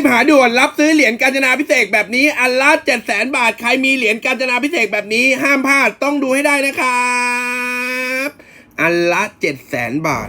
บหาด่วนรับซื้อเหรียญกาญจนาพิเศษกแบบนี้ อันละเจ็ดแสนบาทใครมีเหรียญกาญจนาพิเศษกแบบนี้ ห้ามพลาดต้องดูให้ได้นะครับ อันละเจ็ดแสนบาท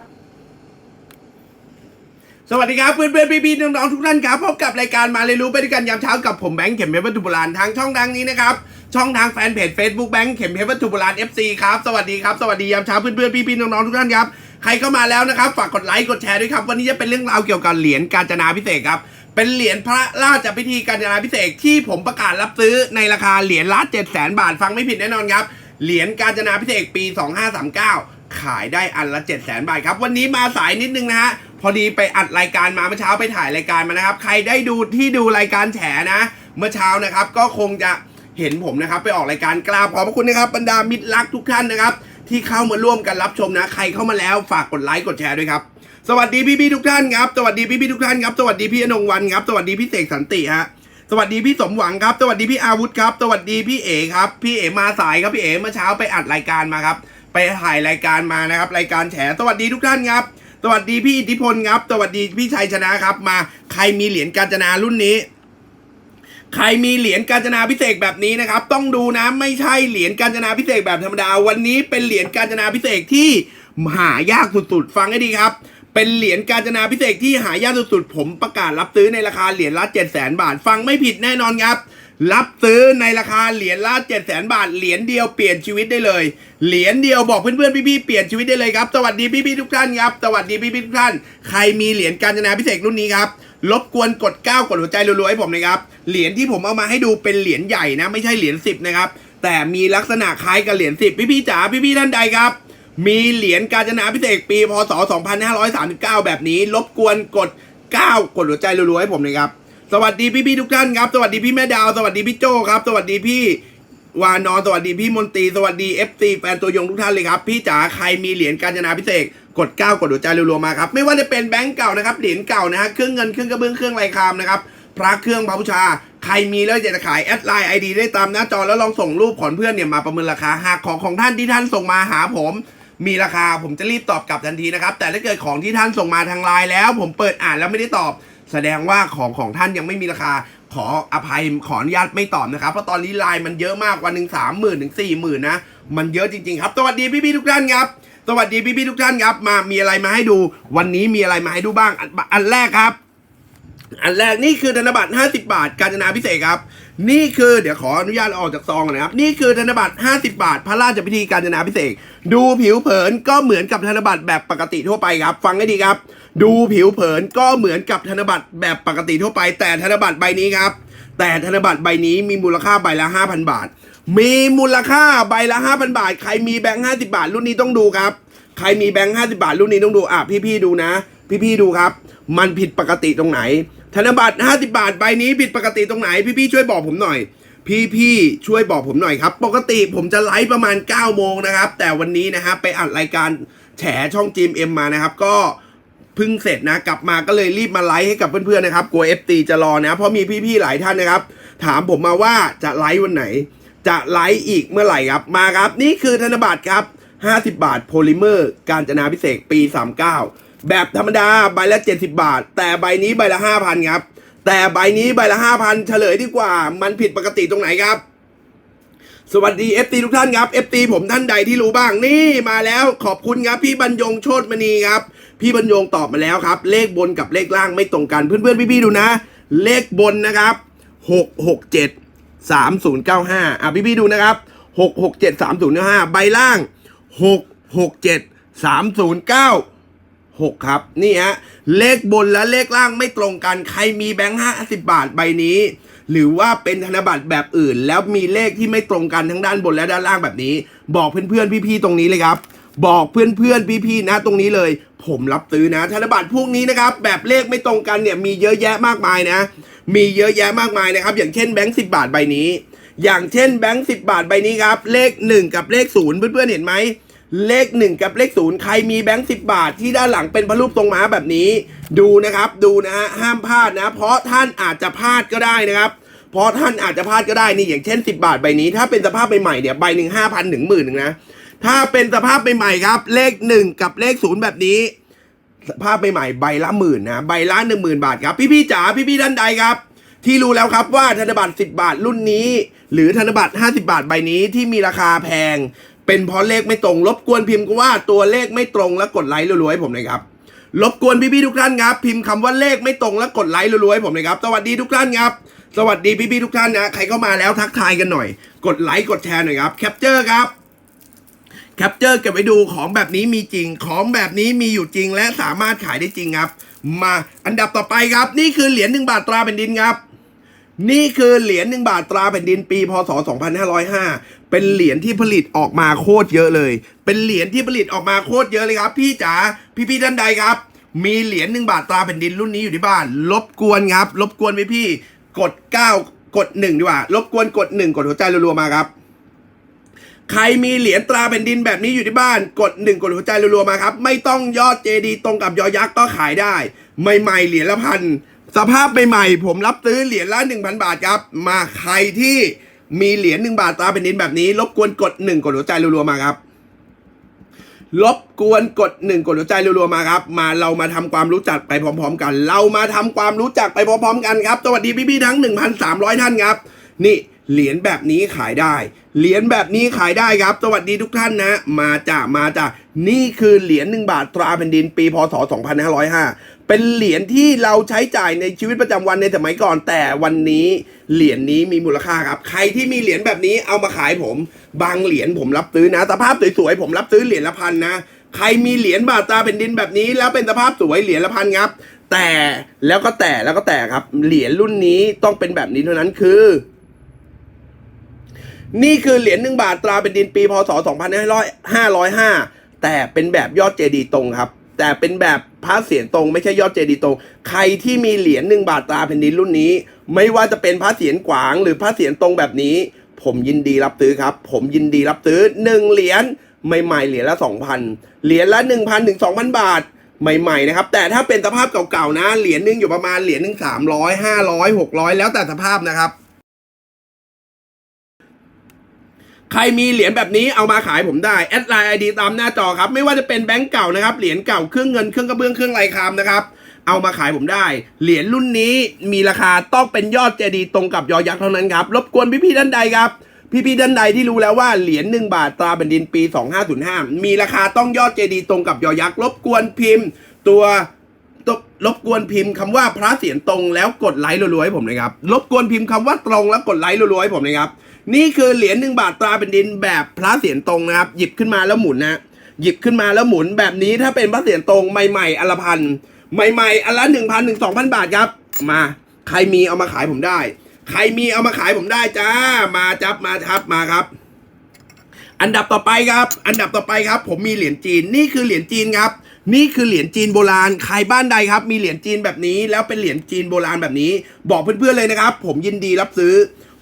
สวัสดีครับเพื่อนเพื่อนพี่พี่น้องๆทุกท่านครับพบกับรายการมาเรียนรู้ไปด้วยกันยามเช้ากับผมแบงค์เข็มเพชรวัตถุโบราณทางช่องทางนี้นะครับช่องทางแฟนเพจ Facebook แบงค์เข็มเพชรวัตถุโบราณ FC ครับสวัสดีครับสวัสดียามเช้าเพื่อนเพื่อนพี่พี่น้องๆทุกท่านครับใครเข้ามาแล้วนะครับฝากกดไลค์กดแชร์ด้วยครับวันนี้จะเป็นเรื่องราวเกี่ยวกับเหรียญกาญจนาพิเศษครับเป็นเหรียญพระราชพิธีกาญจนาพิเศษที่ผมประกาศรับซื้อในราคาเหรียญละ7 0 0 0 0บาทฟังไม่ผิดแน่นอนครับเหรียญกาญจนาพิเศษปี 2539 ขายได้อันละ7 0 0 0 0 0 บาทครับ วันนี้มาสายนิดนึงนะฮะ พอดีไปอัดรายการมาเมื่อเช้าไปถ่ายรายการมานะครับ ใครได้ดูที่ดูรายการแฉนะ เมื่อเช้านะครับ ก็คงจะเห็นผมนะครับ ไปออกรายการกราบขอบพระคุณนะครับบรรดามิตรรักทุกท่านนะครับ ที่เข้ามาร่วมกันรับชมนะ ใครเข้ามาแล้วฝากกดไลค์กดแชร์ด้วยครับสวัสดีพี่พี่ๆทุกท่านครับสวัสดีพี่พี่ๆทุกท่านครับสวัสดีพี่อนงวันครับสวัสดีพี่เสกสันติฮะสวัสดีพี่สมหวังครับ สวัสดีพี่อาวุธครับ สวัสดีพี่เอครับ พี่เอมาสายครับพี่เอเมื่อเช้าไปอัดรายการมาครับ ไปถ่ายรายการมานะครับ รายการแฉสวัสดีทุกท่านครับ สวัสดีพี่อิทธิพลครับ สวัสดีพี่ชัยชนะครับ มาใครมีเหรียญกาญจนารุ่นนี้ ใครมีเหรียญกาญจนาพิเศษแบบนี้นะครับ ต้องดูนะไม่ใช่เหรียญกาญจนาพิเศษแบบธรรมดา วันนี้เป็นเหรียญกาญจนาพิเศษที่หายากสุดๆ ฟังให้ดีครับ เป็นเหรียญกาญจนาพิเศษที่หายากสุดๆ ผมประกาศรับซื้อในราคาเหรียญละ7 0 0 0 0 0บาท ฟังไม่ผิดแน่นอนครับ รับซื้อในราคาเหรียญละ7 0 0 0 0 0บาท เหรียญเดียวเปลี่ยนชีวิตได้เลย เหรียญเดียวบอกเพื่อนๆพี่ๆเปลี่ยนชีวิตได้เลยครับ สวัสดีพี่ๆทุกท่านครับ สวัสดีพี่ๆทุกท่าน ใครมีเหรียญกาญจนาพิเศษรุ่นนี้ครับ รบกวนกด9กดหัวใจรัวๆให้ผมนะครับ เหรียญที่ผมเอามาให้ดูเป็นเหรียญใหญ่นะ ไม่ใช่เหรียญ10นะครับ แต่มีลักษณะคล้ายกับเหรียญ10พี่ๆจ๋าพี่ๆท่านใดครับ มีเหรียญกาญจนาพิเศษปีพศ2539 แบบนี้ รบกวนกด 9 กดหัวใจรัวๆให้ผมเลยครับ สวัสดีพี่ๆทุกท่านครับ สวัสดีพี่แม่ดาว สวัสดีพี่โจครับ สวัสดีพี่วานอนสวัสดีพี่มนตรีสวัสดี FC แฟนตัวยงทุกท่านเลยครับ พี่จ๋าใครมีเหรียญกาญจนาพิเศษกด9กดหัวใจรัวๆมาครับ ไม่ว่าจะเป็นแบงก์เก่านะครับเหรียญเก่านะฮะเครื่องเงินเครื่องกระเบื้องเครื่องลายคามนะครับพระเครื่องพระบูชา ใครมีแล้วอยากจะขายแอดไลน์ไอดีได้ตามหน้าจอแล้วลองส่งรูปขอนเพื่อนเนี่ยมาประเมินราคาหากของของท่านที่ท่านส่งมาหาผม มีราคาผมจะรีบตอบกลับทันทีนะครับแต่ถ้าเกิดของที่ท่านส่งมาทางไลน์แล้ว ผมเปิดอ่านแล้วไม่ได้ตอบ แสดงว่าของของท่านยังไม่มีราคาขออภัยขออนุญาตไม่ตอบนะครับ เพราะตอนนี้ไลน์มันเยอะมากวันหนึ่งสามหมื่นถึงสี่หมื่นนะ มันเยอะจริงๆครับสวัสดีพี่ๆทุกท่านครับ สวัสดีพี่ๆทุกท่านครับ มามีอะไรมาให้ดู วันนี้มีอะไรมาให้ดูบ้าง อันอันแรกครับ อันแรกนี่คือธนบัตร 50 บาท กาญจนาพิเศษครับ นี่คือเดี๋ยวขออนุญาตเอาออกจากซองก่อนนะครับ นี่คือธนบัตร 50 บาท พระราชพิธีกาญจนาพิเศษ ดูผิวเผินก็เหมือนกับธนบัตรแบบปกติทั่วไปครับ ฟังให้ดีครับ ดูผิวเผินก็เหมือนกับธนบัตรแบบปกติทั่วไป แต่ธนบัตรใบนี้ครับ แต่ธนบัตรใบนี้มีมูลค่าใบละ 5,000 บาท มีมูลค่าใบละ 5,000 บาท ใครมีแบงค์50 บาท รุ่นนี้ต้องดูครับ ใครมีแบงค์50 บาท รุ่นนี้ต้องดู อะพี่ๆดูนะ พี่ๆดูครับ มันผิดปกติตรงไหน ธนบัตร50 บาทใบนี้ผิดปกติตรงไหนพี่ๆช่วยบอกผมหน่อย พี่ๆช่วยบอกผมหน่อยครับ ปกติผมจะไลฟ์ประมาณ 9 โมงนะครับ แต่วันนี้นะครับไปอัดรายการแฉช่องจีมเอ็มมานะครับ ก็เพิ่งเสร็จนะกลับมาก็เลยรีบมาไลฟ์ให้กับเพื่อนๆนะครับกลัว FT จะรอนะ เพราะมีพี่ๆหลายท่านนะครับ ถามผมมาว่าจะไลฟ์วันไหน จะไลฟ์อีกเมื่อไหร่ครับมาครับ นี่คือธนบัตรครับ 50 บาทโพลิเมอร์ การจนาพิเศษปี 39 แบบธรรมดาใบละ 70 บาท แต่ใบนี้ใบละ 5,000 ครับ แต่ใบนี้ใบละ 5,000 เฉลยดีกว่า มันผิดปกติตรงไหนครับ สวัสดี FT ทุกท่านครับ FT ผมท่านใดที่รู้บ้างนี่มาแล้วขอบคุณครับ พี่บรรยงโชตมณีครับ พี่บรรยงตอบมาแล้วครับ เลขบนกับเลขล่างไม่ตรงกันเพื่อนๆพี่ๆดูนะ เลขบนนะครับ 667 3095อะพี่ๆดูนะครับ 667 3095 ใบล่าง 667 309 6 ครับ นี่ฮะเลขบนและเลขล่างไม่ตรงกัน ใครมีแบงค์50 บาทใบนี้ หรือว่าเป็นธนบัตรแบบอื่น แล้วมีเลขที่ไม่ตรงกันทั้งด้านบนและด้านล่างแบบนี้ บอกเพื่อนๆพี่ๆตรงนี้เลยครับ บอกเพื่อนๆพี่ๆนะตรงนี้เลย ผมรับซื้อนะ ธนบัตรพวกนี้นะครับแบบเลขไม่ตรงกันเนี่ยมีเยอะแยะมากมายนะ มีเยอะแยะมากมายนะครับ อย่างเช่นแบงค์สิบาทใบนี้ อย่างเช่นแบงค์สิบาทใบนี้ครับเลข 1 กับเลข0เพื่อนๆเห็นไหม เลข 1 กับเลข 0 ใครมีแบงค์สิบาทที่ด้านหลังเป็นพระรูปทรงม้าแบบนี้ ดูนะครับดูนะฮะห้ามพลาดนะ เพราะท่านอาจจะพลาดก็ได้นะครับเพราะท่านอาจจะพลาดก็ได้นี่อย่างเช่น 10 บาทใบนี้ ถ้าเป็นสภาพใหม่ๆเนี่ยใบหนึ่งห้าพันถึงหมื่นหนึ่งนะถ้าเป็นสภาพใหม่ๆครับ เลข 1 กับเลข 0 แบบนี้ สภาพใหม่ๆใบละหมื่นนะใบละหนึ่งหมื่นบาทครับพี่ๆจ๋าพี่ๆท่านใดครับที่รู้แล้วครับว่าธนบัตร 10 บาทรุ่นนี้ หรือธนบัตร 50 บาทใบนี้ที่มีราคาแพง เป็นเพราะเลขไม่ตรง รบกวนพิมพ์ว่าตัวเลขไม่ตรงแล้วกดไลค์รัวๆให้ผมหน่อยครับรบกวนพี่ๆทุกท่านครับ พิมพ์คำว่าเลขไม่ตรงแล้วกดไลค์รัวๆให้ผมหน่อยครับ สวัสดีทุกท่านครับสวัสดีพี่ๆทุกท่านนะใครเข้ามาแล้วทักทายกันหน่อย กดไลค์กดแชร์หน่อยครับแคปเจอร์ครับแคปเจอร์เก็บไว้ดูของแบบนี้มีจริง ของแบบนี้มีอยู่จริงและสามารถขายได้จริงครับ มาอันดับต่อไปครับ นี่คือเหรียญหนึ่งบาทตราแผ่นดินครับ นี่คือเหรียญหนึ่งบาทตราแผ่นดินปีพศ 2505 เป็นเหรียญที่ผลิตออกมาโคตรเยอะเลย เป็นเหรียญที่ผลิตออกมาโคตรเยอะเลยครับ พี่จ๋าพี่ๆท่านใดครับ มีเหรียญหนึ่งบาทตราแผ่นดินรุ่นนี้อยู่ที่บ้านรบกวนครับรบกวนพี่ๆกด9กด1ดีกว่ารบกวนกด1กดหัวใจรัวๆมาครับ ใครมีเหรียญตราแผ่นดินแบบนี้อยู่ที่บ้าน กดหนึ่งกดหัวใจรัวๆมาครับ ไม่ต้องยอดเจดีตรงกับยอยักษ์ก็ขายได้ ใหม่ๆเหรียญละพันสภาพใหม่ๆผมรับซื้อเหรียญละ1,000 บาทครับ มาใครที่ มีเหรียญหนึ่งบาทตราเป็นดินแบบนี้ รบกวนกดหนึ่งกดหัวใจรัวๆมาครับ รบกวนกดหนึ่งกดหัวใจรัวๆมาครับ มาเรามาทำความรู้จักไปพร้อม ๆ กัน เรามาทำความรู้จักไปพร้อม ๆ กันครับสวัสดีพี่ๆทั้ง 1,300 ท่านครับ นี่ เหรียญแบบนี้ขายได้ เหรียญแบบนี้ขายได้ครับ สวัสดีทุกท่านนะ มาจ้ะมาจ้ะนี่คือเหรียญหนึ่งบาทตราแผ่นดินปีพศ 2505 เป็นเหรียญที่เราใช้จ่ายในชีวิตประจำวันในสมัยก่อน แต่วันนี้เหรียญนี้มีมูลค่าครับ ใครที่มีเหรียญแบบนี้เอามาขายผม บางเหรียญผมรับซื้อนะ สภาพสวยๆผมรับซื้อเหรียญละพันนะ ใครมีเหรียญบาทตราแผ่นดินแบบนี้ แล้วเป็นสภาพสวยเหรียญละพันครับ แต่แล้วก็แต่แล้วก็แต่ครับ เหรียญรุ่นนี้ต้องเป็นแบบนี้เท่านั้นคือ นี่คือเหรียญหนึ่งบาทตราเป็นดินปีพศ 2505 แต่เป็นแบบยอดเจดีตรงครับ แต่เป็นแบบพระเสียรตรงไม่ใช่ยอดเจดีตรง ใครที่มีเหรียญหนึ่งบาทตราแผ่นดินรุ่นนี้ ไม่ว่าจะเป็นพระเสียรกวางหรือพระเสียรตรงแบบนี้ ผมยินดีรับซื้อครับ ผมยินดีรับซื้อหนึ่งเหรียญใหม่ๆเหรียญละสองพันเหรียญละหนึ่งพันถึงสองพันบาทใหม่ๆนะครับ แต่ถ้าเป็นสภาพเก่าๆนะ เหรียญหนึงอยู่ประมาณเหรียญหนึ่งสามร้อยห้าร้อยหกร้อยแล้วแต่สภาพนะครับ ใครมีเหรียญแบบนี้เอามาขายผมได้แอดไลน์ไอดีตามหน้าจอครับ ไม่ว่าจะเป็นแบงก์เก่านะครับ เหรียญเก่าเครื่องเงินเครื่องกระเบื้องเครื่องลายคามนะครับเอามาขายผมได้ เหรียญรุ่นนี้มีราคาต้องเป็นยอดเจดีย์ตรงกับยอยักษ์เท่านั้นครับ รบกวนพี่ๆท่านใดครับ พี่ๆท่านใดที่รู้แล้วว่าเหรียญหนึ่งบาทตราแผ่นดินปี 2505 มีราคาต้องยอดเจดีย์ตรงกับยอยักษ์ รบกวนพิมพ์ ตัว รบกวนพิมพ์คำว่าพระเสียรตรงแล้วกดไลค์รัวๆให้ผมเลยครับ รบกวนพิมพ์คำว่าตรงแล้วกดไลค์รัวๆให้ผมเลยครับ นี่คือเหรียญหนึ่งบาทตราเป็นดินแบบพระเสียรตรงนะครับ หยิบขึ้นมาแล้วหมุนนะหยิบขึ้นมาแล้วหมุนแบบนี้ถ้าเป็นพระเสียรตรงใหม่ๆอนละพันใหม่ๆอนละหนึ่งพันถึงสองพันบาทครับ มา ใครมีเอามาขายผมได้ ใครมีเอามาขายผมได้จ้า มาจับมาครับมาครับ อันดับต่อไปครับ อันดับต่อไปครับ ผมมีเหรียญจีนนี่คือเหรียญจีนครับ นี่คือเหรียญจีนโบราณใครบ้านใดครับ มีเหรียญจีนแบบนี้ แล้วเป็นเหรียญจีนโบราณแบบนี้ บอกเพื่อนๆเลยนะครับ ผมยินดีรับซื้อ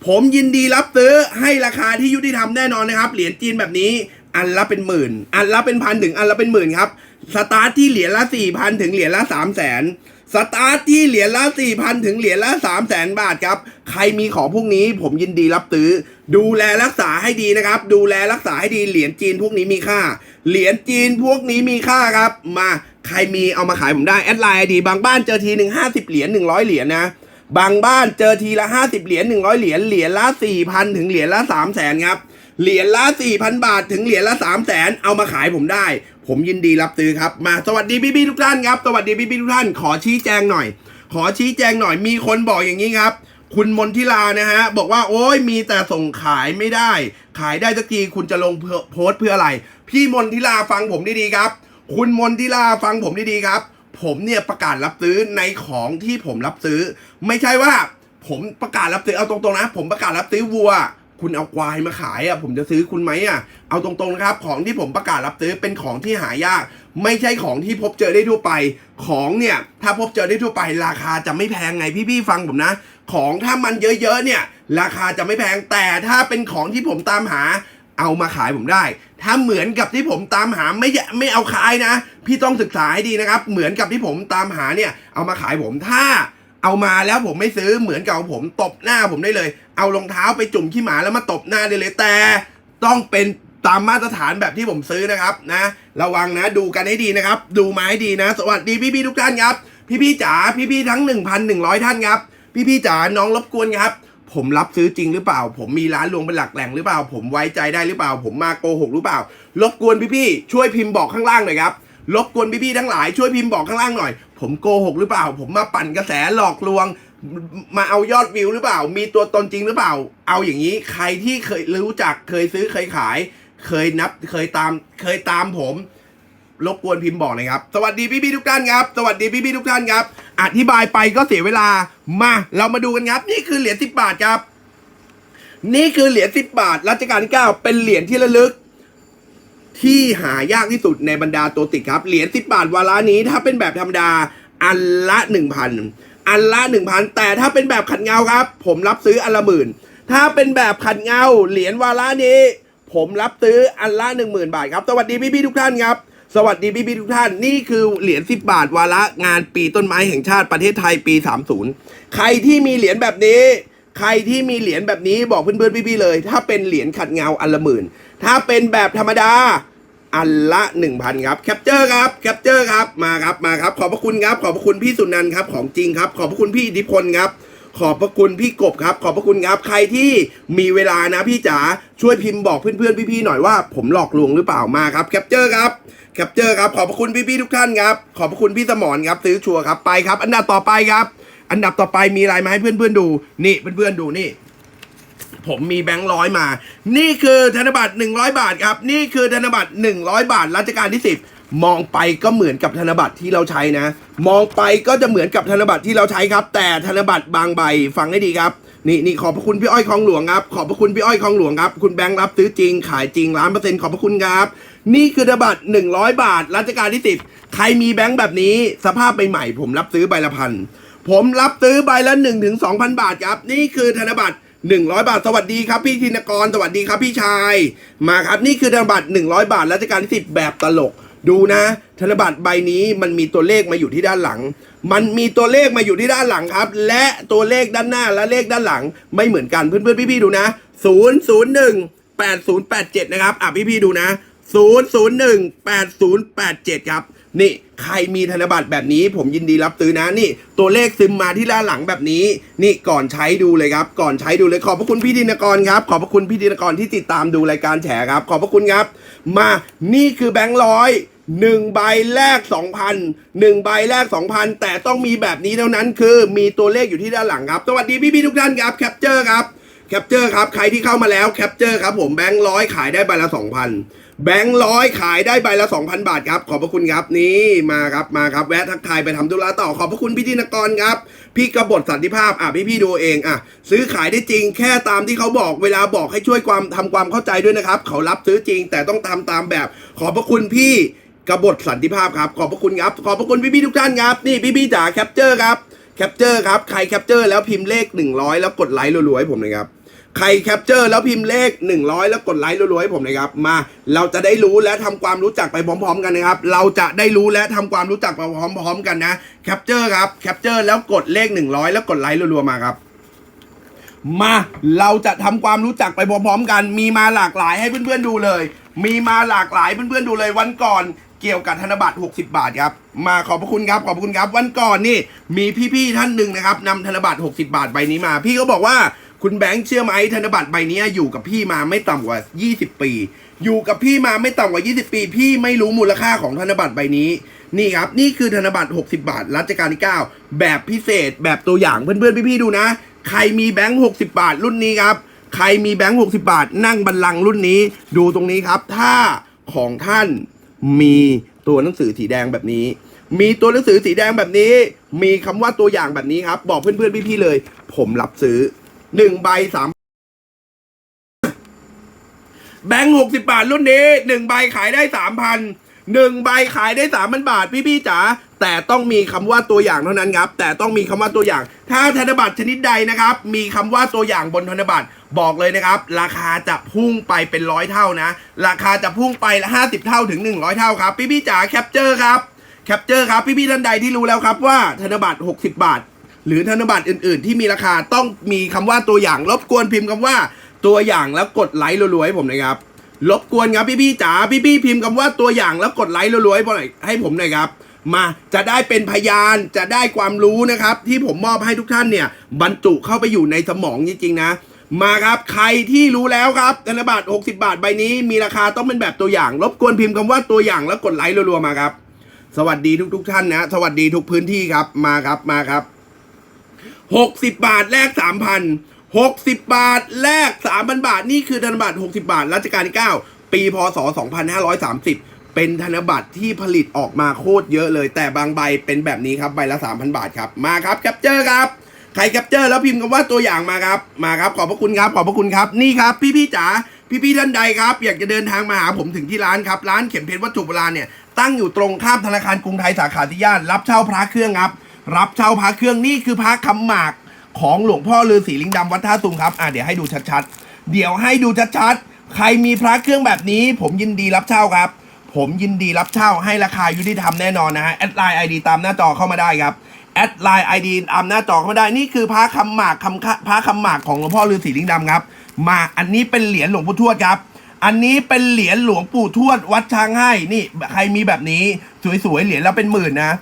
ผมยินดีรับซื้อให้ราคาที่ยุติธรรมแน่นอนนะครับ เหรียญจีนแบบนี้ อันละเป็นหมื่น อันละเป็นพันถึงอันละเป็นหมื่นครับสตาร์ทที่เหรียญละสี่พันถึงเหรียญละสามแสนสตาร์ทที่เหรียญละสี่พันถึงเหรียญละสามแสนบาทครับ ใครมีของพวกนี้ผมยินดีรับซื้อ ดูแลรักษาให้ดีนะครับ ดูแลรักษาให้ดีเหรียญจีนพวกนี้มีค่า เหรียญจีนพวกนี้มีค่าครับ มาใครมีเอามาขายผมได้แอดไลน์ไอดีบางบ้านเจอทีหนึ่งห้าสิบเหรียญหนึ่งร้อยเหรียญนะ บางบ้านเจอทีละห้าสิบเหรียญหนึ่งร้อยเหรียญเหรียญละสี่พันถึงเหรียญละสามแสนครับเหรียญละสี่พันบาทถึงเหรียญละสามแสนเอามาขายผมได้ ผมยินดีรับซื้อครับ มาสวัสดีพี่ๆทุกท่านครับสวัสดีพี่ๆทุกท่านขอชี้แจงหน่อย ขอชี้แจงหน่อยมีคนบอกอย่างนี้ครับคุณมนทิลานะฮะ บอกว่าโอ้ยมีแต่ส่งขายไม่ได้ ขายได้สักทีคุณจะลงเพื่อโพสเพื่ออะไร พี่มนทิลาฟังผมดีๆครับ คุณมนทิลาฟังผมดีๆครับ ผมเนี่ยประกาศรับซื้อในของที่ผมรับซื้อ ไม่ใช่ว่า ผมประกาศรับซื้อเอาตรงๆนะ ผมประกาศรับซื้อวัว คุณเอาควายมาขายอะผมจะซื้อคุณไหมอะเอาตรงๆนะครับ ของที่ผมประกาศรับซื้อเป็นของที่หายาก ไม่ใช่ของที่พบเจอได้ทั่วไป ของเนี่ยถ้าพบเจอได้ทั่วไป ราคาจะไม่แพงไงพี่ๆฟังผมนะ ของถ้ามันเยอะๆเนี่ย ราคาจะไม่แพงแต่ถ้าเป็นของที่ผมตามหา เอามาขายผมได้ ถ้าเหมือนกับที่ผมตามหาไม่ไม่เอาขายนะ พี่ต้องศึกษาให้ดีนะครับ เหมือนกับที่ผมตามหาเนี่ย เอามาขายผมถ้าเอามาแล้วผมไม่ซื้อเหมือนกับผมตบหน้าผมได้เลย เอารองเท้าไปจุ่มขี้หมาแล้วมาตบหน้าได้เลยแต่ต้องเป็นตามมาตรฐานแบบที่ผมซื้อนะครับนะ ระวังนะดูกันให้ดีนะครับ ดูมาให้ดีนะ สวัสดีพี่ๆทุกท่านครับ พี่ๆจ๋าพี่ๆทั้ง 1,100 ท่านครับ พี่ๆจ๋าน้องรบกวนครับ ผมรับซื้อจริงหรือเปล่า ผมมีร้านรวงเป็นหลักแหล่งหรือเปล่า ผมไว้ใจได้หรือเปล่า ผมมาโกหกหรือเปล่า รบกวนพี่ๆช่วยพิมพ์บอกข้างล่างหน่อยครับ รบกวนพี่ๆทั้งหลายช่วยพิมพ์บอกข้างล่างหน่อย ผมโกหกหรือเปล่า ผมมาปั่นกระแสหลอกลวง มาเอายอดวิวหรือเปล่า มีตัวตนจริงหรือเปล่า เอาอย่างนี้ใครที่เคยรู้จักเคยซื้อเคยขาย เคยนับเคยตามเคยตามผม รบกวนพิมพ์บอกหน่อยครับ สวัสดีพี่ๆทุกท่านครับ สวัสดีพี่ๆทุกท่านครับ อธิบายไปก็เสียเวลา มา เรามาดูกันครับ นี่คือเหรียญสิบบาทครับ นี่คือเหรียญสิบบาทรัชกาลที่เก้าเป็นเหรียญที่ระลึก ที่หายากที่สุดในบรรดาตัวติดครับ เหรียญสิบบาทวาระนี้ถ้าเป็นแบบธรรมดา อันละหนึ่งพันอันละหนึ่งพันแต่ถ้าเป็นแบบขัดเงาครับ ผมรับซื้ออันละหมื่น ถ้าเป็นแบบขัดเงา เหรียญวาระนี้ ผมรับซื้ออันละหนึ่งหมื่นบาทครับ สวัสดีพี่ๆทุกท่านครับ สวัสดีพี่ๆทุกท่าน นี่คือเหรียญสิบบาทวาระงานปีต้นไม้แห่งชาติประเทศไทยปี 30 ใครที่มีเหรียญแบบนี้ ใครที่มีเหรียญแบบนี้บอกเพื่อนๆพี่ๆเลย ถ้าเป็นเหรียญขัดเงาอันละหมื่น ถ้าเป็นแบบธรรมดาอันละ 1,000 ครับแคปเจอร์ครับแคปเจอร์ครับมาครับมาครับ ขอบพระคุณครับ ขอบพระคุณพี่สุนันท์ครับของจริงครับ ขอบพระคุณพี่อิทธิพลครับ ขอบพระคุณพี่กบครับ ขอบพระคุณครับ ใครที่มีเวลานะพี่จ๋าช่วยพิมพ์บอกเพื่อนๆพี่ๆหน่อยว่าผมหลอกลวงหรือเปล่ามาครับแคปเจอร์ครับแคปเจอร์ครับ ขอบพระคุณพี่ๆทุกท่านครับ ขอบพระคุณพี่สมรครับซื้อชัวร์ครับไปครับ อันดับต่อไปครับ อันดับต่อไปมีอะไรมาให้เพื่อนๆดู นี่เพื่อนๆดูนี่ผมมีแบงค์ร้อยมา นี่คือธนบัตร100 บาทครับ นี่คือธนบัตร100 บาทรัชกาลที่ 10 มองไปก็เหมือนกับธนบัตรที่เราใช้นะ มองไปก็จะเหมือนกับธนบัตรที่เราใช้ครับ แต่ธนบัตรบางใบฟังให้ดีครับนี่นี่ขอบพระคุณพี่อ้อยคลองหลวงครับ ขอบพระคุณพี่อ้อยคลองหลวงครับ คุณแบงค์รับซื้อจริง ขายจริงล้านเปอร์เซ็นต์ขอบพระคุณครับ นี่คือธนบัตร100 บาทรัชกาลที่10ใครมีแบงค์แบบนี้ สภาพใหม่ๆผมรับซื้อใบละพันผมรับซื้อใบละ1นถึงสองพันบาทครับ นี่คือธนบัตร100 บาท สวัสดีครับพี่ธินกร สวัสดีครับพี่ชาย มาครับนี่คือธนบัตร100 บาทรัชกาลที่10แบบตลก ดูนะ ธนบัตรใบนี้มันมีตัวเลขมาอยู่ที่ด้านหลัง มันมีตัวเลขมาอยู่ที่ด้านหลังครับ และตัวเลขด้านหน้าและเลขด้านหลัง ไม่เหมือนกันเพื่อนๆพี่ๆดูนะ 001 8087 นะครับ อะพี่ๆดูนะ 001 8087 ครับ นี่ใครมีธนบัตรแบบนี้ผมยินดีรับซื้อนะนี่ตัวเลขซึมมาที่ด้านหลังแบบนี้ นี่ก่อนใช้ดูเลยครับ ก่อนใช้ดูเลยขอบพระคุณพี่ดินกรครับขอบพระคุณพี่ดินกรที่ติดตามดูรายการแฉครับ ขอบพระคุณครับ มานี่คือแบงค์ร้อยหนึ่งใบแรกสองพันหนึ่งใบแรกสองพันแต่ต้องมีแบบนี้เท่านั้นคือ มีตัวเลขอยู่ที่ด้านหลังครับสวัสดีพี่ๆทุกท่านครับแคปเจอร์ครับแคปเจอร์ครับใครที่เข้ามาแล้วแคปเจอร์ครับผมแบงค์ร้อยขายได้ใบละสองพัน แบงค์ร้อยขายได้ใบละสองพันบาทครับ ขอบพระคุณครับนี่มาครับมาครับแวะทักทายไปทำธุระต่อขอบพระคุณพี่ธินกรครับ พี่กบฏสันติภาพอะพี่พี่ดูเองอะซื้อขายได้จริงแค่ตามที่เขาบอกเวลาบอกให้ช่วยความทำความเข้าใจด้วยนะครับ เขารับซื้อจริงแต่ต้องทำตามแบบ ขอบพระคุณพี่กบฏสันติภาพครับ ขอบพระคุณครับ ขอบพระคุณพี่พี่ทุกท่านครับนี่พี่พี่จ๋าแคปเจอร์ครับแคปเจอร์ครับใครแคปเจอร์แล้วพิมพ์เลข 100 แล้วกดไลค์รัวๆให้ผมหน่อยครับ ใครแคปเจอร์แล้วพิมพ์เลข 100 แล้วกดไลค์รัวๆให้ผมนะครับ มา เราจะได้รู้และทำความรู้จักไปพร้อม ๆ กันนะครับ เราจะได้รู้และทำความรู้จักไปพร้อม ๆ กันนะแคปเจอร์ครับแคปเจอร์แล้วกดเลข 100 แล้วกดไลค์รัวๆมาครับมาเราจะทำความรู้จักไปพร้อมๆกัน มีมาหลากหลายให้เพื่อนๆดูเลย มีมาหลากหลายเพื่อนๆดูเลยวันก่อนเกี่ยวกับธนบัตร 60 บาทครับ มาขอบพระคุณครับขอบพระคุณครับ วันก่อนนี่มีพี่ๆท่านหนึ่งนะครับนำธนบัตร 60 บาทใบนี้มา พี่ก็บอกว่า คุณแบงค์เชื่อไหมธนบัตรใบนี้อยู่กับพี่มาไม่ต่ำกว่า 20 ปี อยู่กับพี่มาไม่ต่ำกว่า 20 ปี พี่ไม่รู้มูลค่าของธนบัตรใบนี้ นี่ครับ นี่คือธนบัตร 60 บาทรัชกาลที่ 9 แบบพิเศษ แบบตัวอย่างเพื่อนๆ พี่ๆ ดูนะ ใครมีแบงค์60 บาทรุ่นนี้ครับ ใครมีแบงค์60 บาท นั่งบัลลังก์รุ่นนี้ ดูตรงนี้ครับ ถ้าของท่านมีตัวหนังสือสีแดงแบบนี้ มีตัวหนังสือสีแดงแบบนี้ มีคำว่าตัวอย่างแบบนี้ครับ บอกเพื่อนๆ พี่ๆ เลย ผมรับซื้อ หนึ่งใบสามแบงค์หกสิบาทรุ่นนี้หนึ่งใบขายได้สามพันหนึ่งใบขายได้สามพันบาท พี่ๆจ๋าแต่ต้องมีคำว่าตัวอย่างเท่านั้นครับ แต่ต้องมีคำว่าตัวอย่าง ถ้าธนบัตรชนิดใดนะครับ มีคำว่าตัวอย่างบนธนบัตรบอกเลยนะครับ ราคาจะพุ่งไปเป็นร้อยเท่านะ ราคาจะพุ่งไปละห้าสิบเท่าถึงหนึ่งร้อยเท่าครับ พี่ๆจ๋าแคปเจอร์ครับแคปเจอร์ครับพี่ๆท่านใดที่รู้แล้วครับว่าธนบัตร60 บาท หรือธนบัตรอื่น ๆ ที่มีราคาต้องมีคำว่าตัวอย่าง รบกวนพิมพ์คำว่าตัวอย่างแล้วกดไลค์รัวๆให้ผมหนะครับรบกวนครับพี่ๆจ๋าพี่ๆพิมพ์คำว่าตัวอย่างแล้วกดไลค์รัวๆให้ผมหน่อยให้ผมหน่อยครับมาจะได้เป็นพยานจะได้ความรู้นะครับ ที่ผมมอบให้ทุกท่านเนี่ย บรรจุเข้าไปอยู่ในสมองจริงๆนะ มาครับใครที่รู้แล้วครับธนบัตร60 บาทใบนี้ มีราคาต้องเป็นแบบตัวอย่าง รบกวนพิมพ์คำว่าตัวอย่างแล้วกดไลค์รัวๆมาครับ สวัสดีทุกๆท่านนะ สวัสดีทุกพื้นที่ครับมาครับมาครับ หกสิบบาทแลกสามพันหกสิบบาทแลกสามพันบาท นี่คือธนบัตรหกสิบาท รัชกาลที่เก้าปีพศสองพันห้าร้อยสามสิบเป็นธนบัตรที่ผลิตออกมาโคตรเยอะเลย แต่บางใบเป็นแบบนี้ครับใบละสามพันบาทครับ มาครับแคปเจอร์ครับ ใครแคปเจอร์แล้วพิมพ์คำว่าตัวอย่างมาครับ มาครับ ขอบพระคุณครับ ขอบพระคุณครับ นี่ครับ พี่พี่ๆจ๋าพี่พี่ๆท่านใดครับ อยากจะเดินทางมาหาผมถึงที่ร้านครับ ร้านเข็มเพชรวัตถุโบราณเนี่ย ตั้งอยู่ตรงข้ามธนาคารกรุงไทยสาขาที่ย่าน รับเช่าพระเครื่องครับ รับเช่าพระเครื่องนี่คือพระคำหมากของหลวงพ่อฤาษีลิงดำวัดท่าตุงครับอะเดี๋ยวให้ดูชัดๆ เดี๋ยวให้ดูชัดๆ ใครมีพระเครื่องแบบนี้ ผมยินดีรับเช่าครับ ผมยินดีรับเช่าให้ราคายุติธรรมแน่นอนนะฮะแอดไลน์ไอดีตามหน้าจอเข้ามาได้ครับแอดไลน์ไอดีตามหน้าจอเข้ามาได้นี่คือพระคำหมากคำพระคำหมากของหลวงพ่อฤาษีลิงดำครับ มาอันนี้เป็นเหรียญหลวงปู่ทวดครับอันนี้เป็นเหรียญหลวงปู่ทวดวัดช้างให้นี่ใครมีแบบนี้สวยๆเหรียญละเป็นหมื่นนะ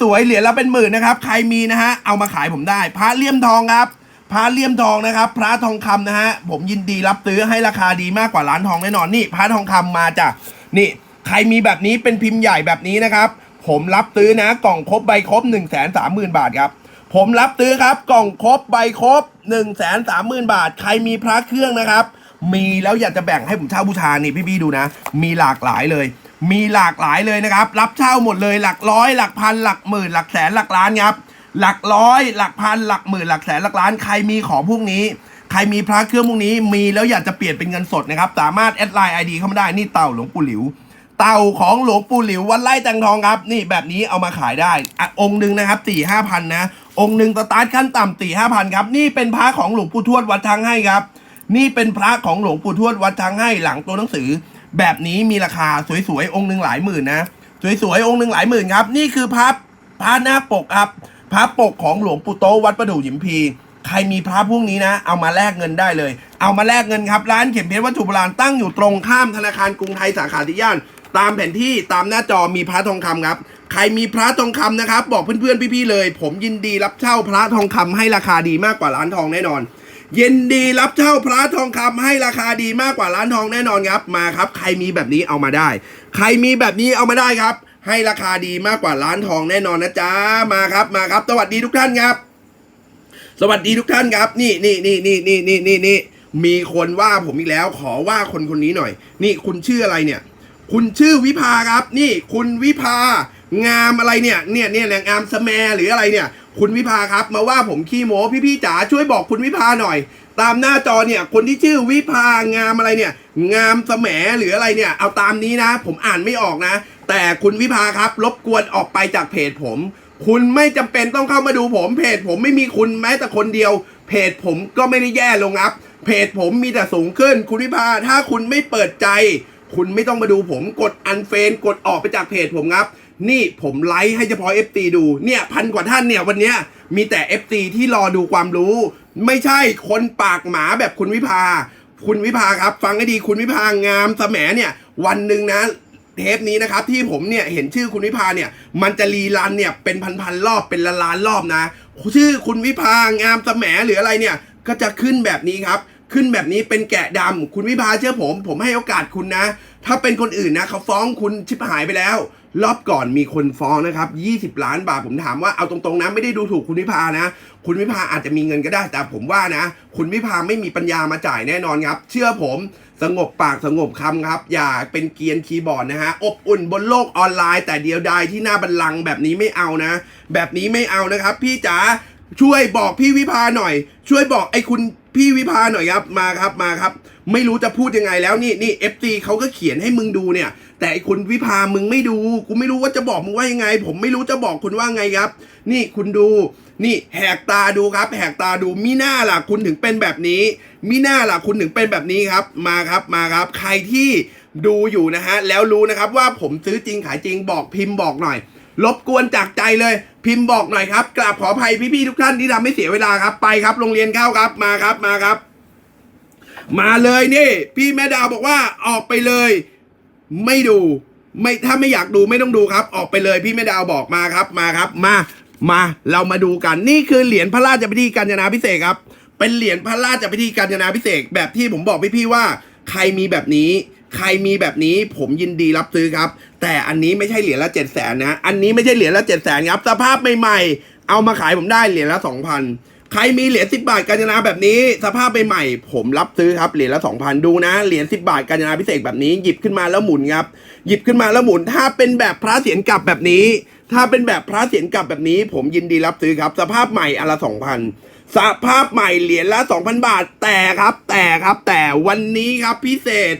สวยๆเหรียญละเป็นหมื่นนะครับ ใครมีนะฮะเอามาขายผมได้ พระเลี่ยมทองครับ พระเลี่ยมทองนะครับ พระทองคำนะฮะผมยินดีรับซื้อให้ราคาดีมากกว่าร้านทองแน่นอนนี่พระทองคำมาจ้ะนี่ ใครมีแบบนี้เป็นพิมพ์ใหญ่แบบนี้นะครับ ผมรับซื้อนะกล่องครบใบครบ1นึ่งแสนสามหมื่นบาทครับผมรับซื้อครับกล่องครบใบครบ1นึ่งแสนสามหมื่นบาท ใครมีพระเครื่องนะครับ มีแล้วอยากจะแบ่งให้ผมเช่าบูชานี่พี่ๆดูนะ มีหลากหลายเลย มีหลากหลายเลยนะครับ รับเช่าหมดเลยหลักร้อย หลักพันหลักหมื่น หลักแสนหลักล้านครับหลักร้อย หลักพันหลักหมื่นหลักแสนหลักล้านใครมีของพวกนี้ ใครมีพระเครื่องพวกนี้มีแล้วอยากจะเปลี่ยนเป็นเงินสดนะครับ สามารถแอดไลน์ไอดีเข้ามาได้นี่เต่าหลวงปู่หลิว เต่าของหลวงปู่หลิววัดไร่แตงทองครับ นี่แบบนี้เอามาขายได้อะองค์หนึ่งนะครับสี่ห้าพันนะ องค์หนึ่งสตาร์ทขั้นต่ำสี่ห้าพันครับนี่เป็นพระของหลวงปู่ทวดวัดช้างให้ครับ นี่เป็นพระของหลวงปู่ทวดวัดช้างให้หลังตัวหนังสือ แบบนี้มีราคาสวยๆองค์หนึ่งหลายหมื่นนะสวยๆองค์หนึ่งหลายหมื่นครับ นี่คือพระพระหน้าปกครับพระปกของหลวงปู่โตวัดประดู่หยิมพี ใครมีพระพวกนี้นะ เอามาแลกเงินได้เลย เอามาแลกเงินครับ ร้านเข็มเพชรวัตถุโบราณตั้งอยู่ตรงข้ามธนาคารกรุงไทยสาขาที่ย่าน ตามแผนที่ตามหน้าจอมีพระทองคำครับ ใครมีพระทองคำนะครับ บอกเพื่อนๆพี่ๆเลย ผมยินดีรับเช่าพระทองคำให้ราคาดีมากกว่าร้านทองแน่นอน ยินดีรับเช่าพระทองคำให้ราคาดีมากกว่าร้านทองแน่นอนครับมาครับ ใครมีแบบนี้เอามาได้ ใครมีแบบนี้เอามาได้ครับ ให้ราคาดีมากกว่าร้านทองแน่นอนนะจ๊ะมาครับมาครับ สวัสดีทุกท่านครับ สวัสดีทุกท่านครับ นี่นี่นี่นี่นี่นี่นี่นี่มีคนว่าผมอีกแล้วขอว่าคนคนนี้หน่อย นี่คุณชื่ออะไรเนี่ย คุณชื่อวิภาครับ นี่คุณวิภางามอะไรเนี่ยเนี่ยเนี่ยแหลงงามสแมหรืออะไรเนี่ย คุณวิภาครับ มาว่าผมขี้โม้พี่ๆจ๋าช่วยบอกคุณวิภาหน่อย ตามหน้าจอเนี่ย คนที่ชื่อวิภางามอะไรเนี่ย งามสแหมหรืออะไรเนี่ย เอาตามนี้นะ ผมอ่านไม่ออกนะ แต่คุณวิภาครับ รบกวนออกไปจากเพจผม คุณไม่จำเป็นต้องเข้ามาดูผม เพจผมไม่มีคุณแม้แต่คนเดียว เพจผมก็ไม่ได้แย่ลงครับเพจผมมีแต่สูงขึ้น คุณวิภาถ้าคุณไม่เปิดใจ คุณไม่ต้องมาดูผมกดอันเฟนกดออกไปจากเพจผมครับ นี่ผมไลฟ์ให้เฉพาะ FT ดูเนี่ยพันกว่าท่านเนี่ยวันนี้มีแต่ FT ที่รอดูความรู้ ไม่ใช่คนปากหมาแบบคุณวิภา คุณวิภาครับ ฟังให้ดีคุณวิภางามสแหมเนี่ย วันหนึ่งนะเทปนี้นะครับที่ผมเนี่ยเห็นชื่อคุณวิภาเนี่ย มันจะรีรันเนี่ยเป็นพันๆรอบเป็นล้านๆรอบนะ ชื่อคุณวิภางามสแหมหรืออะไรเนี่ยก็จะขึ้นแบบนี้ครับ ขึ้นแบบนี้เป็นแกะดำคุณวิภาเชื่อผม ผมให้โอกาสคุณนะ ถ้าเป็นคนอื่นนะเขาฟ้องคุณชิบหายไปแล้ว รอบก่อนมีคนฟ้องนะครับ 20 ล้านบาท ผมถามว่าเอาตรงๆนะ ไม่ได้ดูถูกคุณวิภานะ คุณวิภาอาจจะมีเงินก็ได้ แต่ผมว่านะ คุณวิภาไม่มีปัญญามาจ่ายแน่นอนครับ เชื่อผมสงบปากสงบคำครับ อย่าเป็นเกียนคีย์บอร์ดนะฮะ อบอุ่นบนโลกออนไลน์ แต่เดียวดายที่หน้าบัลลังแบบนี้ไม่เอานะ แบบนี้ไม่เอานะครับ พี่จ๋าช่วยบอกพี่วิภาหน่อย ช่วยบอกไอ้คุณ พี่วิภาหน่อยครับมาครับมาครับ ไม่รู้จะพูดยังไงแล้วนี่นี่เอฟซีเขาก็เขียนให้มึงดูเนี่ย แต่ไอคุณวิภามึงไม่ดูกูไม่รู้ว่าจะบอกมึงว่ายังไง ผมไม่รู้จะบอกคุณว่าไงครับ นี่คุณดู นี่แหกตาดูครับ แหกตาดูมิน่าล่ะคุณถึงเป็นแบบนี้มิน่าล่ะคุณถึงเป็นแบบนี้ครับ มาครับมาครับ ใครที่ดูอยู่นะฮะแล้วรู้นะครับว่าผมซื้อจริงขายจริงบอกพิมพ์บอกหน่อย รบกวนจากใจเลย พิมพ์บอกหน่อยครับกราบขออภัยพี่ๆทุกท่านที่ทำให้เสียเวลาครับไปครับ โรงเรียนเข้าครับมาครับมาครับ มาเลยนี่ พี่แม่ดาวบอกว่าออกไปเลย ไม่ดู ไม่ถ้าไม่อยากดูไม่ต้องดูครับ ออกไปเลยพี่แม่ดาวบอกมาครับมาครับ มามาเรามาดูกันนี่คือเหรียญพระราชพิธีกาญจนาพิเศษครับ เป็นเหรียญพระราชพิธีกาญจนาพิเศษแบบที่ผมบอกพี่ๆว่า ใครมีแบบนี้ ใครมีแบบนี้ผมยินดีรับซื้อครับ แต่อันนี้ไม่ใช่เหรียญละเจ็ดแสนนะ อันนี้ไม่ใช่เหรียญละเจ็ดแสนครับ สภาพใหม่ๆ เอามาขายผมได้เหรียญละสองพันใครมีเหรียญสิบาทกาญจนาแบบนี้ สภาพใหม่ๆผมรับซื้อครับเหรียญละสองพันดูนะเหรียญสิบาทกาญจนาพิเศษแบบนี้หยิบขึ้นมาแล้วหมุนครับหยิบขึ้นมาแล้วหมุน ถ้าเป็นแบบพระเสียรกลับแบบนี้ ถ้าเป็นแบบพระเสียรกลับแบบนี้ ผมยินดีรับซื้อครับ สภาพใหม่อนละสองพันสภาพใหม่เหรียญละสองพันบาทแต่ครับ แต่ครับแต่วันนี้ครับพิเศษ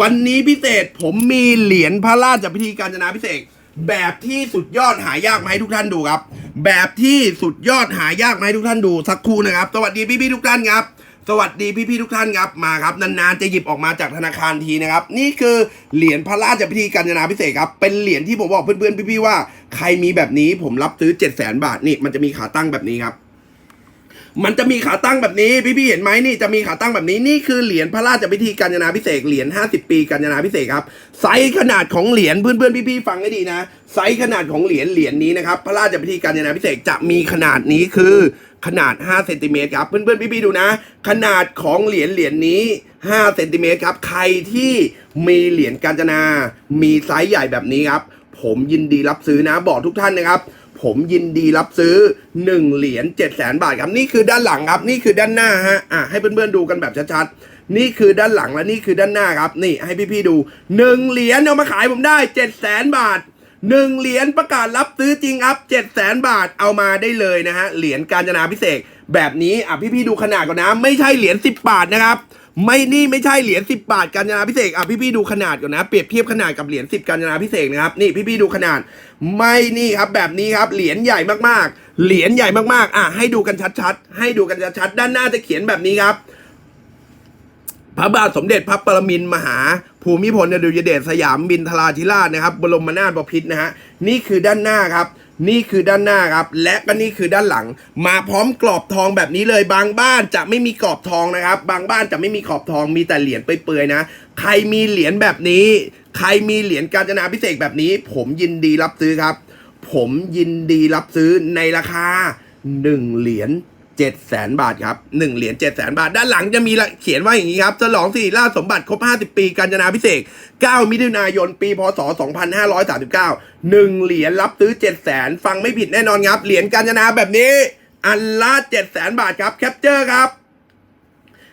วันนี้พิเศษผมมีเหรียญพระราชพิธีการจนาพิเศษ แบบที่สุดยอดหายากมาให้ทุกท่านดูครับ แบบที่สุดยอดหายากมาให้ทุกท่านดูสักครู่นะครับ สวัสดีพี่ๆทุกท่านครับ สวัสดีพี่ๆทุกท่านครับมาครับนานๆจะหยิบออกมาจากธนาคารทีนะครับ นี่คือเหรียญพระราชพิธีการจนาพิเศษครับเป็นเหรียญที่ผมบอกเพื่อนๆพี่ๆว่า ใครมีแบบนี้ผมรับซื้อ 7 0 0 0 0 0บาทนี่มันจะมีขาตั้งแบบนี้ครับ มันจะมีขาตั้งแบบนี้ พี่ๆเห็นไหมนี่จะมีขาตั้งแบบนี้นี่คือเหรียญพระราชพิธีกาญจนาพิเศษเหรียญ50 ปีกาญจนาพิเศษครับไซส์ขนาดของเหรียญเพื่อนๆพี่ๆฟังให้ดีนะไซส์ขนาดของเหรียญเหรียญนี้นะครับพระราชพิธีกาญจนาพิเศษจะมีขนาดนี้คือขนาด5เซนติเมตรครับเพื่อนๆพี่ๆดูนะ ขนาดของเหรียญเหรียญนี้5เซนติเมตรครับใครที่มีเหรียญกาญจนา มีไซส์ใหญ่แบบนี้ครับผมยินดีรับซื้อนะบอกทุกท่านนะครับ ผมยินดีรับซื้อ 1 เหรียญ7 0 0 0 0 บาทครับ นี่คือด้านหลังครับ นี่คือด้านหน้าฮะอะให้เพื่อนๆดูกันแบบชัดๆ นี่คือด้านหลังและนี่คือด้านหน้าครับ นี่ให้พี่ๆดู 1 เหรียญเอามาขายผมได้ 7 0 0 0 0 บาท1เหรียญประกาศรับซื้อจริงครับ7 0 0 0 0 0บาทเอามาได้เลยนะฮะ เหรียญการจนาพิเศษแบบนี้อะพี่ๆดูขนาดก่อนนะ ไม่ใช่เหรียญ10บาทนะครับ ไม่นี่ไม่ใช่เหรียญ10 บาทกาญจนาพิเศษกอะพี่ๆดูขนาดก่อนนะ เปรียบเทียบขนาดกับเหรียญ10กาญจนาพิเศษกนะครับนี่พี่ๆดูขนาด ไม่นี่ครับแบบนี้ครับเหรียญใหญ่มากๆ เหรียญใหญ่มากๆอะให้ดูกันชัดๆ ให้ดูกันชัดๆด้านหน้าจะเขียนแบบนี้ครับพระบาทสมเด็จพระปรมินมหา ภูมิพลอดุลยเดชสยามบินทราธิราชนะครับ บรมนาถบพิตรนะฮะนี่คือด้านหน้าครับ นี่คือด้านหน้าครับ และก็นี่คือด้านหลัง มาพร้อมกรอบทองแบบนี้เลย บางบ้านจะไม่มีกรอบทองนะครับ บางบ้านจะไม่มีขอบทองมีแต่เหรียญเปื่อยๆนะ ใครมีเหรียญแบบนี้ ใครมีเหรียญกาญจนาพิเศษแบบนี้ ผมยินดีรับซื้อครับ ผมยินดีรับซื้อในราคา 1 เหรียญ 7 0 0แสนบาทครับ1เหรียญ7 0 0แสนบาท ด้านหลังจะมีเขียนว่าอย่างนี้ครับฉลองสิริราชสมบัติครบ 50 ปีกาญจนาพิเศษก9มิถุนายน ปีพศ 2539 1เหรียญรับซื้อ7 0 0แสนฟังไม่ผิดแน่นอนครับ เหรียญกาญจนาแบบนี้ อันละ7 0 0แสนบาทครับ แคปเจอร์ครับ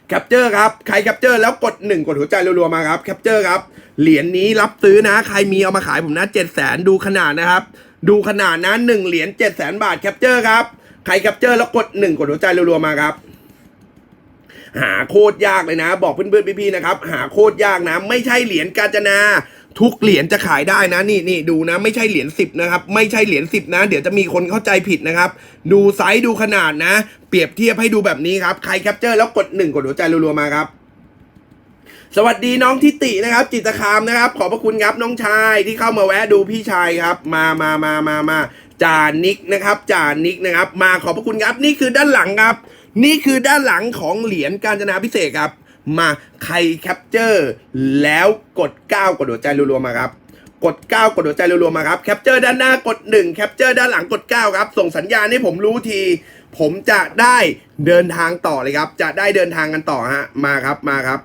แคปเจอร์ครับ ใครแคปเจอร์แล้วกดหนึ่งกดหัวใจรัวๆมาครับแคปเจอร์ครับ เหรียญนี้รับซื้อนะ ใครมีเอามาขายผมนะเจ็ดแสนดูขนาดนะครับ ดูขนาดนะหนึ่งเหรียญเจ็ดแสนบาทแคปเจอร์ครับ ครแคปเจอร์แล้วกดหนึ่งกดหัวใจรัวๆมาครับ หาโคตรยากเลยนะ บอกเพื่อนๆพี่ๆนะครับ หาโคตรยากนะ ไม่ใช่เหรียญกาญจนาทุกเหรียญจะขายได้นะนี่นี่ดูนะ ไม่ใช่เหรียญสิบนะครับ ไม่ใช่เหรียญสิบนะ เดี๋ยวจะมีคนเข้าใจผิดนะครับ ดูไซส์ดูขนาดนะ เปรียบเทียบให้ดูแบบนี้ครับ ใครแคปเจอร์แล้วกดหนึ่งกดหัวใจรัวๆมาครับ สวัสดีน้องทิตินะครับ จิตคามนะครับ ขอบพระคุณครับน้องชายที่เข้ามาแวะดูพี่ชายครับ มามามามามา จานิกนะครับจานิกนะครับ มาขอบพระคุณครับ นี่คือด้านหลังครับ นี่คือด้านหลังของเหรียญการจนาพิเศษครับ มาใครแคปเจอร์ แล้วกด 9 กดหัวใจรัวๆมาครับ กด 9 กดหัวใจรัวๆมาครับแคปเจอร์ด้านหน้ากด 1 แคปเจอร์ด้านหลังกด 9 ครับ ส่งสัญญาณให้ผมรู้ที ผมจะได้เดินทางต่อเลยครับ จะได้เดินทางกันต่อฮะมาครับมาครับ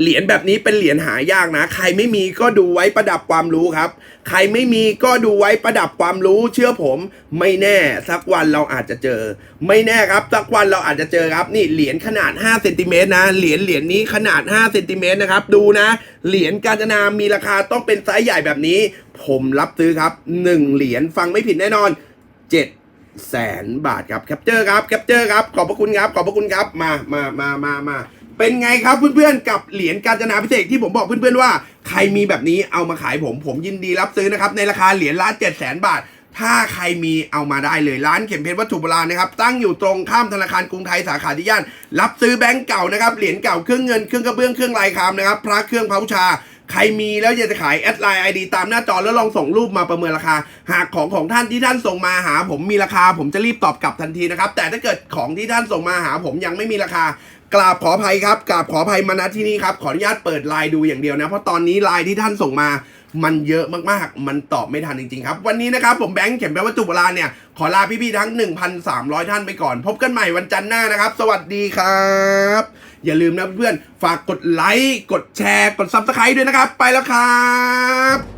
เหรียญแบบนี้เป็นเหรียญหายากนะ ใครไม่มีก็ดูไว้ประดับความรู้ครับ ใครไม่มีก็ดูไว้ประดับความรู้เชื่อผม ไม่แน่สักวันเราอาจจะเจอ ไม่แน่ครับสักวันเราอาจจะเจอครับนี่เหรียญขนาด5เซนติเมตรนะเหรียญเหรียญนี้ขนาด5เซนติเมตรนะครับดูนะ เหรียญกาญจนามีราคาต้องเป็นไซส์ใหญ่แบบนี้ ผมรับซื้อครับ 1 เหรียญฟังไม่ผิดแน่นอน 7แสนบาทครับแคปเจอร์ครับแคปเจอร์ครับขอบพระคุณครับขอบพระคุณครับมามามามามา เป็นไงครับเพื่อนๆกับเหรียญกาญจนาพิเศษที่ผมบอกเพื่อนๆว่าใครมีแบบนี้เอามาขายผมผมยินดีรับซื้อนะครับในราคาเหรียญละเจ็ดแสนบาท ถ้าใครมีเอามาได้เลยร้านเข็มเพชรวัตถุโบราณนะครับตั้งอยู่ตรงข้ามธนาคารกรุงไทยสาขาที่ย่าน รับซื้อแบงก์เก่านะครับเหรียญเก่าเครื่องเงินเครื่องกระเบื้องเครื่องลายคามนะครับพระเครื่องพระบูชาใครมีแล้วอยากจะขายแอดไลน์ไอดีตามหน้าจอแล้วลองส่งรูปมาประเมินราคา หากของของท่านที่ท่านส่งมาหา ผมมีราคา ผมจะรีบตอบกลับทันทีนะครับแต่ถ้าเกิดของที่ท่านส่งมาหา ผมยังไม่มีราคา กราบขออภัยครับกราบขออภัยมาณที่นี่ครับ ขออนุญาตเปิดไลน์ดูอย่างเดียวนะ เพราะตอนนี้ไลน์ที่ท่านส่งมามันเยอะมากๆ มันตอบไม่ทันจริงๆครับ วันนี้นะครับ ผมแบงค์เข็มแปลวัตถุโบราณเนี่ย ขอลาพี่ๆทั้ง 1,300 ท่านไปก่อน พบกันใหม่วันจันทร์หน้านะครับ สวัสดีครับ อย่าลืมนะเพื่อนๆฝากกดไลค์กดแชร์กด Subscribe ด้วยนะครับ ไปแล้วครับ